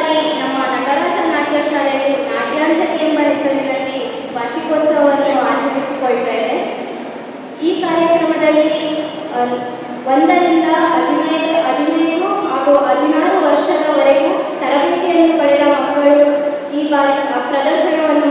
ಬಾರಿ ನಮ್ಮ ನಟರಾಜ ನಾಟ್ಯ ಶಾಲೆಯಲ್ಲಿ ನಾಟ್ಯಾಂಜಲಿ ಎಂಬ ಹೆಸರಿನಲ್ಲಿ ವಾರ್ಷಿಕೋತ್ಸವವನ್ನು ಆಚರಿಸಿಕೊಳ್ತೇವೆ ಈ ಕಾರ್ಯಕ್ರಮದಲ್ಲಿ ಒಂದರಿಂದ ಹದಿನೈದು ಹದಿನೈದು ಹಾಗೂ ಹದಿನಾರು ವರ್ಷದವರೆಗೂ ತರಬೇತಿಯನ್ನು ಪಡೆದ ಮಕ್ಕಳು ಈ ಬಾರಿ ಪ್ರದರ್ಶನವನ್ನು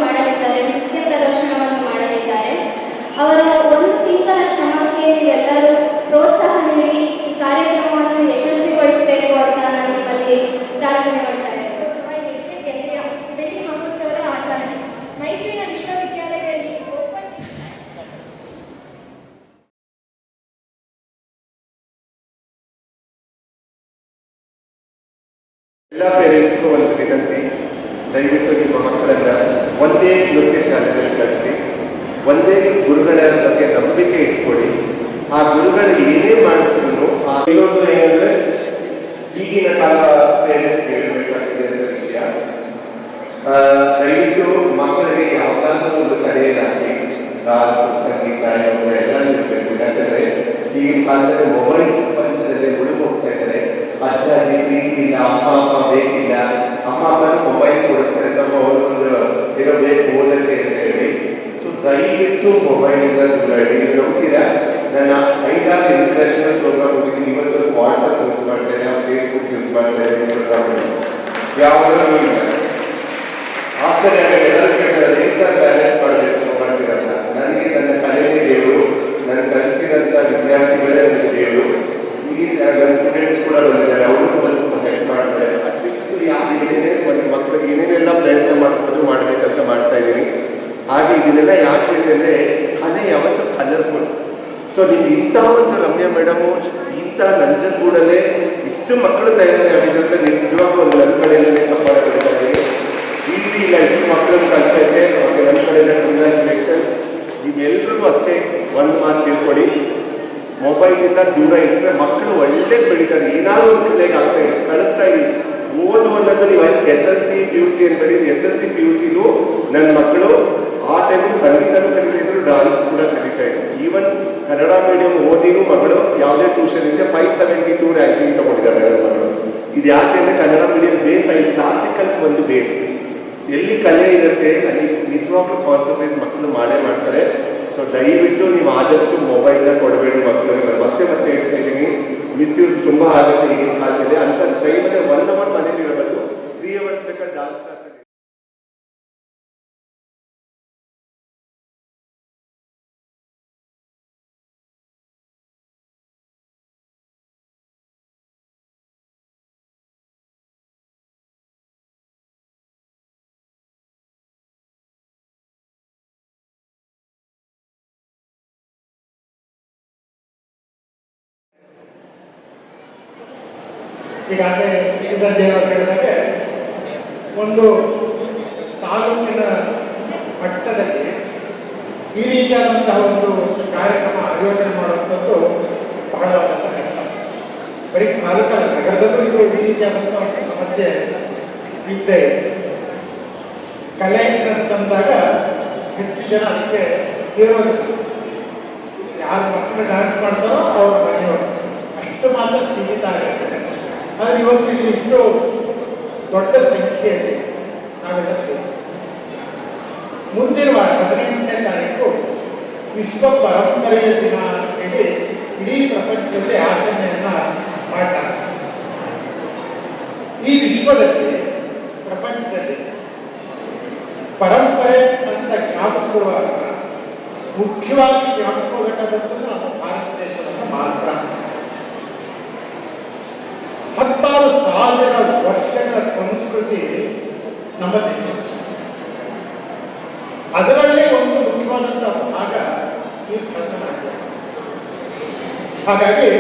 ಎಲ್ಲ ಪೇರೆಂಟ್ಸ್ಗೂ ಒಂದು ವಿನಂತಿ. ದಯವಿಟ್ಟು ನಿಮ್ಮ ಮಕ್ಕಳನ್ನ ಒಂದೇ ನೃತ್ಯ ಶಾಲೆಯಲ್ಲಿ ಕಳಿಸಿ. ಒಂದೇ ಗುರುಗಳ ಬಗ್ಗೆ ನಂಬಿಕೆ ಇಟ್ಕೊಳ್ಳಿ. ಆ ಗುರುಗಳು ಏನೇ ಮಾಡಿಸಿದ್ರು ಆ ಇನ್ನೊಂದು ಏನಂದ್ರೆ ಈಗಿನ ಕಾಲ ಪೇರೆಂಟ್ಸ್ ಹೇಳಬೇಕಾಗಿದೆ ಅಂತ ವಿಷಯ. ದಯವಿಟ್ಟು ಮಕ್ಕಳಿಗೆ ಯಾವುದಾದ್ರೂ ಒಂದು ಕಡೆಯದಾಗಿ ಡಾನ್ಸ್ ಸಂಗೀತ, ಯೋಗ, ಎಲ್ಲ ಇರಬೇಕು. ಯಾಕಂದ್ರೆ ಈಗಿನ ಕಾಲದಲ್ಲಿ ಮೊಬೈಲ್ ಪ್ರಪಂಚದಲ್ಲಿ ಉಳಿದು ಹೋಗ್ತಾ ಇದ್ದಾರೆ. ಅಜ್ಜ ಅಜ್ಜಿ ಪ್ರೀತಿ ಇಲ್ಲ ಅಮ್ಮ ಅಪ್ಪ ಬೇಕಿಲ್ಲ ಅಮ್ಮ ಅಪ್ಪನ ಮೊಬೈಲ್ ಕೊಡಿಸ್ತಾರೆ ತಮ್ಮ ಒಂದು ಏನೋ ಬೇಕು ಓದಕ್ಕೆ ಅಂತ ಹೇಳಿ ಸೊ ದಯವಿಟ್ಟು ಮೊಬೈಲ್ ಇಂದ ದೂರಾಡಿ ನೀವು ನೋಡ್ತೀರಾ? ನನ್ನ ಐದಾರು ಇಂಟರ್ನ್ಯಾಷನಲ್ ಪ್ರೋಗ್ರಾಮ್ ಹೋಗಿದ್ದೀನಿ ಇವತ್ತು ವಾಟ್ಸಪ್ ಯೂಸ್ ಮಾಡ್ತೇನೆ ಫೇಸ್ಬುಕ್ ಯೂಸ್ ಮಾಡ್ತೇನೆ ಇನ್ಸ್ಟಾಗ್ರಾಮ್ ಯಾವಾಗಲೂ ಇಲ್ಲ. ಥರ ಎಲ್ಲರೂ ಇಂಥ ಬ್ಯಾಲೆನ್ಸ್ ಮಾಡಬೇಕು ಮಾಡ್ತೀರಲ್ಲ ನನಗೆ ನನ್ನ ಕಲೆಯೇ ದೇವರು, ನನ್ನ ಕಲಿಸಿದಂಥ ವಿದ್ಯಾರ್ಥಿಗಳೇ ನನಗೆ ದೇವರು. ಈ, ನನ್ನ ಸ್ಟೂಡೆಂಟ್ಸ್ ಕೂಡ ಹೆಲ್ಪ್ ಮಾಡ್ತಾರೆ ಅಟ್ಲೀಸ್ಟ್ ಯಾರು ಏನೇ ಒಂದು ಮಕ್ಕಳಿಗೆ ಏನೇನೆಲ್ಲ ಪ್ರಯತ್ನ ಮಾಡ್ಬೋದು ಮಾಡಬೇಕಂತ ಮಾಡ್ತಾ ಇದ್ದೀನಿ ಹಾಗೆ ಇದನ್ನೆಲ್ಲ ಯಾಕೆ ಹೇಳಿದ್ರೆ ಕಲೆ ಯಾವತ್ತು ಕಲರ್ಫುಲ್ ಸೊ ನೀವು ಇಂಥ ಒಂದು ರಮ್ಯ ಮೇಡಮು, ಇಂಥ ನಂಜನಗೂಡಲ್ಲೇ ಇಷ್ಟು ಮಕ್ಕಳು ತಯಾರಾಗಿದ್ದಂತ ನಿಜವಾಗ್ಲೂ ಒಂದು ನನ್ನ ಕಡೆಯಲ್ಲೇ ಸಫಲ ಕೊಡ್ತಾ ಇದ್ದೀನಿ ಈಸಿ ಇಲ್ಲ, ಇಷ್ಟು ಮಕ್ಕಳನ್ನು ಕಲಿಸ್ತಾ ಇದೆ ಅವ್ರಿಗೆ ನನ್ನ ಕಡೆಯಿಂದ ಕಂಗ್ರ್ಯಾಚುಲೇಷನ್ಸ್ ನೀವೆಲ್ಲರಿಗೂ ಅಷ್ಟೇ ಒಂದು ಮಾತು ತಿಳ್ಕೊಡಿ. ಮೊಬೈಲಿಂದ ದೂರ ಇಟ್ಟರೆ ಮಕ್ಕಳು ಒಳ್ಳೆ ಬೆಳೀತಾರೆ. ಏನಾದರೂ ಒಂದು ಕಲೆಗೆ ಆಗ್ತಾ ಇದೆ. ಕಳಿಸ್ತಾ ಇದ್ದೀವಿ ಓದು ಅನ್ನೋದು ನೀವು S L C P U C ಅಂತ S L C P U ಸಿಗೂ ನನ್ನ ಮಕ್ಕಳು ಆ ಟೈಮು ಸಂಗೀತನೂ ಕಲಿತಿದ್ರು ಡಾನ್ಸ್ ಕೂಡ ಕಲಿತಾ ಇದ್ರು. ಈವನ್ ಕನ್ನಡ ಮೀಡಿಯಂ ಓದಿನೂ ಮಗಳು ಯಾವುದೇ ಟ್ಯೂಷನ್ ಇದೆ ಫೈವ್ ಸೆವೆಂಟಿ ಟೂ ರ್ಯಾಂಕಿಂಗ್ ತಗೊಂಡಿದ್ದಾರೆ ಮಗಳು ಇದು ಯಾಕೆ ಅಂದ್ರೆ ಕನ್ನಡ ಮೀಡಿಯಂ ಬೇಸ್ ಆಗಿ ಕ್ಲಾಸಿಕಲ್ ಒಂದು ಬೇಸ್. ಎಲ್ಲಿ ಕಲೆ ಇರುತ್ತೆ, ಅಲ್ಲಿ ನಿಜವಾಗ್ಲೂ ಕಾನ್ಸಂಟ್ರೇಟ್ ಮಕ್ಕಳು ಮಾಡೇ ಮಾಡ್ತಾರೆ. ಸೊ ದಯವಿಟ್ಟು ನೀವು ಆದಷ್ಟು ಮೊಬೈಲ್ನ ಕೊಡಬೇಡಿ ಮಕ್ಕಳಿಗೆ ನಾನು ಮತ್ತೆ ಮತ್ತೆ ಹೇಳ್ತಾ ಇದ್ದೀನಿ ಮಿಸ್ಯೂಸ್ ತುಂಬಾ ಆಗುತ್ತೆ ಈಗಿನ ಕಾಲದಲ್ಲಿ ಅಂತ ಟೈಮಲ್ಲಿ ಒನ್ ಅವರ್ ಮನೇಲಿ ಇರಬೇಕು. ತ್ರೀ ಅವರ್ಸ್ ಬೇಕಾದ್ರೆ ಡಾನ್ಸ್ ಈಗಾಗಲೇ ದೇವರು ಹೇಳಿದಾಗೆ ಒಂದು ತಾಲೂಕಿನ ಮಟ್ಟದಲ್ಲಿ ಈ ರೀತಿಯಾದಂತಹ ಒಂದು ಕಾರ್ಯಕ್ರಮ ಆಯೋಜನೆ ಮಾಡುವಂಥದ್ದು ಬಹಳ ಬರೀ ತಾಲೂಕಲ್ಲ, ನಗರದಲ್ಲೂ ಇದು ಈ ರೀತಿಯಾದಂಥ ಒಂದು ಸಮಸ್ಯೆ ಇದ್ದೇ ಇದೆ. ಕಲೆ ಅಂತಂದಾಗ ಹೆಚ್ಚು ಜನ ಅದಕ್ಕೆ ಸೇರೋದಿಲ್ಲ. ಯಾರು ಮಕ್ಕಳು ಡ್ಯಾನ್ಸ್ ಮಾಡ್ತಾರೋ ಅವ್ರ ಮನೆಯವರು. ಅಷ್ಟು ಮಾತ್ರ ಸೀಮಿತ ಆಗಿರ್ತದೆ. ಆದರೆ ಇವತ್ತು ಇಲ್ಲಿ ಇಷ್ಟು ದೊಡ್ಡ ಸಂಖ್ಯೆಯಲ್ಲಿ ನಾವೆಲ್ಲ ಸೇರಿ ಮುಂದಿನ ವಾರ, ಹದಿನೆಂಟನೇ ತಾರೀಕು, ವಿಶ್ವ ಪರಂಪರೆಯ ದಿನ ಅಂತ ಹೇಳಿ ಇಡೀ ಪ್ರಪಂಚದಲ್ಲಿ ಆಚರಣೆಯನ್ನ ಮಾಡ್ತಾರೆ. ಈ ವಿಶ್ವದಲ್ಲಿ, ಪ್ರಪಂಚದಲ್ಲಿ ಪರಂಪರೆ ಅಂತ ಜ್ಞಾಪಿಸ್ಕೊಳ್ಳುವಾಗ, ಮುಖ್ಯವಾಗಿ ಜ್ಞಾಪಿಸ್ಕೊಳ್ಬೇಕಾದದ್ದು ನಮ್ಮ ಸಾವಿರ ವರ್ಷಗಳ ಸಂಸ್ಕೃತಿ ನಮ್ಮ ದೇಶ. ಅದರಲ್ಲಿ ಒಂದು ಮುಖ್ಯವಾದಂತಹ ಭಾಗ ಈ ಹಾಗಾಗಿ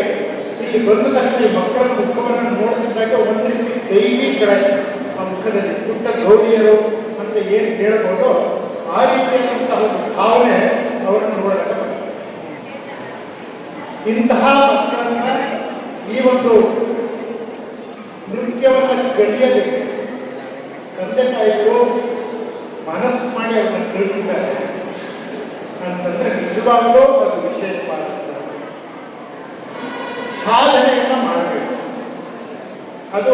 ಇಲ್ಲಿ ಬಂದ ತಕ್ಷಣ ಮಕ್ಕಳ ಮುಖವನ್ನು ನೋಡ್ತಿದ್ದಾಗ ಒಂದು ರೀತಿ ದೈವಿ ಕಡೆ ಆ ಮುಖದಲ್ಲಿ, ಪುಟ್ಟ ಗೌರಿಯರು ಅಂತ ಏನು ಹೇಳ್ಬೋದು ಆ ರೀತಿಯಾದಂತಹ ಭಾವನೆ ಅವರನ್ನು ನೋಡಕ್ಕೆ ಇಂತಹ ಮಕ್ಕಳನ್ನ ಈ ಒಂದು ನೃತ್ಯವನ್ನು ಕಲಿಯಬೇಕು ತಂದೆ ತಾಯಿಗಳು ಮನಸ್ಸು ಮಾಡಿ ಅದನ್ನು ಕಳಿಸಿದ್ದಾರೆ. ಅಂತಂದ್ರೆ ನಿಜವಾಗಲೂ ಅದು ವಿಶೇಷವಾದ ಸಾಧನೆಯನ್ನ ಮಾಡಬೇಕು. ಅದು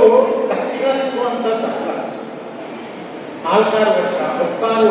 ತಕ್ಷಣ ಸಿಗುವಂಥದ್ದಲ್ಲ ನಾಲ್ಕಾರು ವರ್ಷ ಹತ್ತಾರು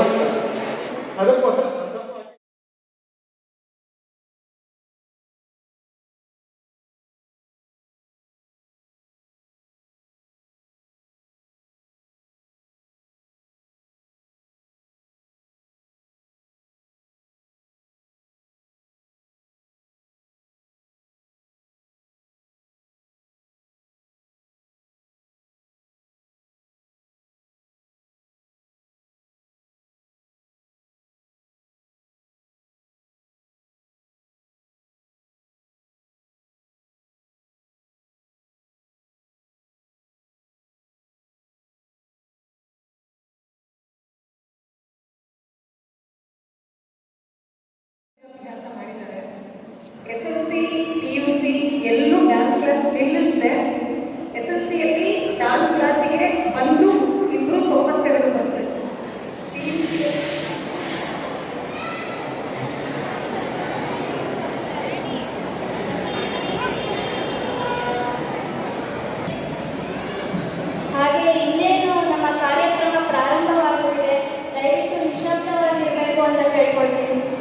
S L C P U C ಎಲ್ಲೂ ಡ್ಯಾನ್ಸ್ ಕ್ಲಾಸ್ ನಿಲ್ಲಿಸಿದೆ. ಎಸ್ ಎಲ್ ಸಿಯಲ್ಲಿ ಡ್ಯಾನ್ಸ್ ಕ್ಲಾಸಿಗೆ ಬಂದು ಇಬ್ಬರು ತೊಂಬತ್ತೆರಡು ಪರ್ಸೆಂಟ್ ಪಿ ಯು ಹಾಗೆ ಇನ್ನೇನು ನಮ್ಮ ಕಾರ್ಯಕ್ರಮ ಪ್ರಾರಂಭವಾಗುತ್ತಿದೆ, ದಯವಿಟ್ಟು ನಿಶಬ್ದವಾಗಿರಬೇಕು ಅಂತ ಕೇಳ್ಕೊಳ್ತೀನಿ.